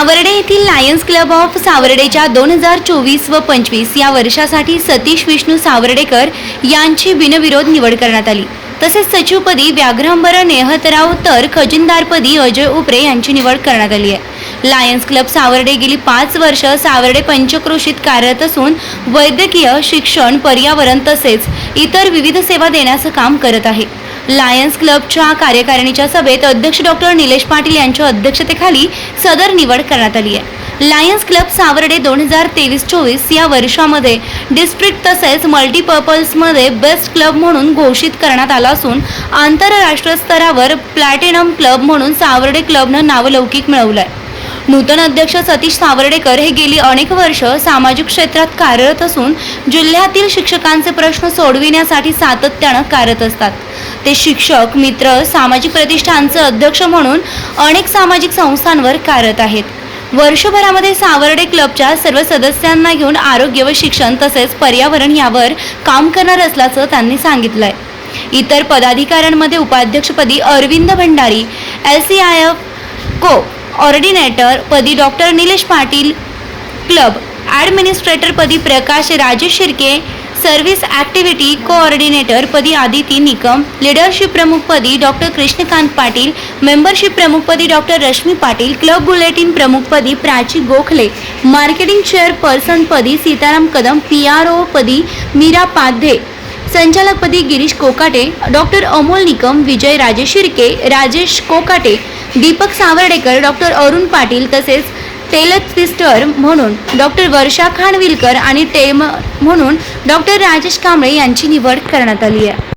सावर्डे येथील Lions club of सावर्डेच्या दोन हजार चोवीस व पंचवीस या वर्षासाठी सतीश विष्णू सावर्डेकर यांची बिनविरोध निवड करण्यात आली. तसेच सचिवपदी व्याघ्रांबर नेहतराव तर खजिनदारपदी अजय उपरे यांची निवड करण्यात आली आहे. लायन्स क्लब सावर्डे गेली पाच वर्ष सावर्डे पंचक्रोशीत कार्यरत असून वैद्यकीय शिक्षण पर्यावरण तसेच इतर विविध सेवा देण्याचं काम करत आहे. लायन्स क्लबच्या कार्यकारिणीच्या सभेत अध्यक्ष डॉक्टर निलेश पाटील यांच्या अध्यक्षतेखाली सदर निवड करण्यात आली आहे. लायन्स क्लब सावर्डे दोन हजार तेवीस चोवीस या वर्षामध्ये डिस्ट्रिक्ट तसेच मल्टीपर्पल्समध्ये बेस्ट क्लब म्हणून घोषित करण्यात आला असून आंतरराष्ट्रीय स्तरावर प्लॅटिनम क्लब म्हणून सावर्डे क्लबनं नावलौकिक मिळवलं आहे नूतन अध्यक्ष सतीश सावर्डेकर हे गेली अनेक वर्ष सामाजिक क्षेत्रात कार्यरत असून जिल्ह्यातील शिक्षकांचे प्रश्न सोडविण्यासाठी सातत्यानं कार्यरत असतात. ते शिक्षक मित्र सामाजिक प्रतिष्ठानचे अध्यक्ष म्हणून अनेक सामाजिक संस्थांवर कार्यरत आहेत. वर्षभरामध्ये सावर्डे क्लबच्या सर्व सदस्यांना घेऊन आरोग्य व शिक्षण तसेच पर्यावरण यावर काम करणार असल्याचं त्यांनी सांगितलं आहे इतर पदाधिकाऱ्यांमध्ये उपाध्यक्षपदी Arvind Bhandari L C I F coordinator पदी doctor Nilesh Patil club administrator पदी Prakash Rajesh Shirke service activity coordinator पदी आदिती निकम लिडरशिप प्रमुखपदी डॉक्टर कृष्णकांत पाटील मेंबरशिप प्रमुखपदी doctor Rashmi Patil club bulletin प्रमुखपदी Prachi Gokhale marketing चेअरपर्सनपदी Sitaram Kadam P R O पदी मीरा पाध्ये संचालकपदी Girish Kokate doctor Amol Nikam Vijay Rajesh Shirke Rajesh Kokate Deepak Savardekar doctor Arun Patil तसेच टेलथिस्टर म्हणून डॉक्टर वर्षा खानविलकर आणि टेम म्हणून डॉक्टर राजेश कांबळे यांची निवड करण्यात आली आहे.